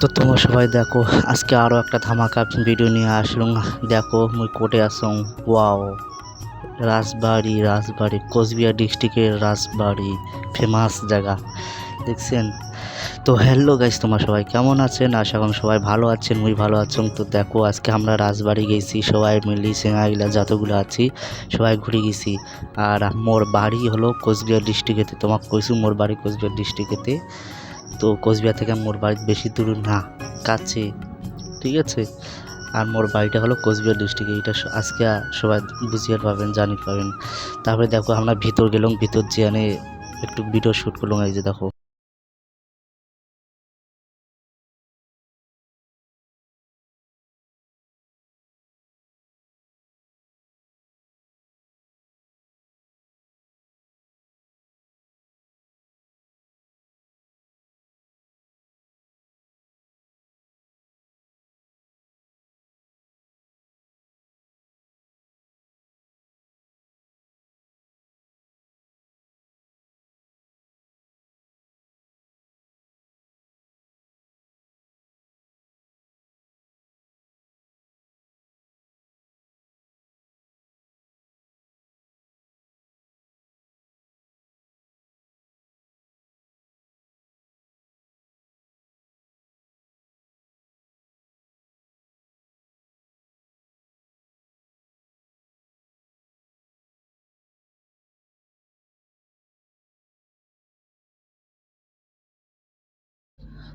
তো তোমরা সবাই দেখো, আজকে আরও একটা ধামাকা ভিডিও নিয়ে আসলাম। দেখো, মুই কোর্টে আসং ওয়াও। রাজবাড়ি রাজবাড়ি, কোচবিহার ডিস্ট্রিক্টের রাজবাড়ি। ফেমাস জায়গা। দেখছেন? তো হ্যালো গাইস তোমরা সবাই কেমন আছেন? আশা করি সবাই ভালো আছেন, মুই ভালো আছেন তো দেখো, আজকে আমরা রাজবাড়ি গেছি, সবাই মিলি সেনাইলা যতগুলো আছি, সবাই ঘুরে গেছি। আর মোর বাড়ি হলো কোচবিহার ডিস্ট্রিক্টেতে তোমাকে কইছি মোর বাড়ি কোচবিহার ডিস্ট্রিক্টেতে তো কোচবিহার থেকে মোর বাড়ি বেশি দূর না, কাছে, ঠিক আছে? আর মোর বাড়িটা হলো কোচবিহার ডিস্ট্রিক্টে এটা আজকে সবাই বুঝিয়ে পাবেন জানি পাবেন তারপরে দেখো আমরা ভিতর গেলাম, ভিতর যেখানে একটু ভিডিও শ্যুট করলাম, এই যে দেখো।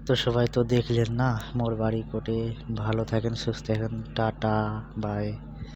তো সবাই তো দেখলেন না মোর বাড়ি কোটে ভালো থাকেন সুস্থ থাকেন টাটা বাই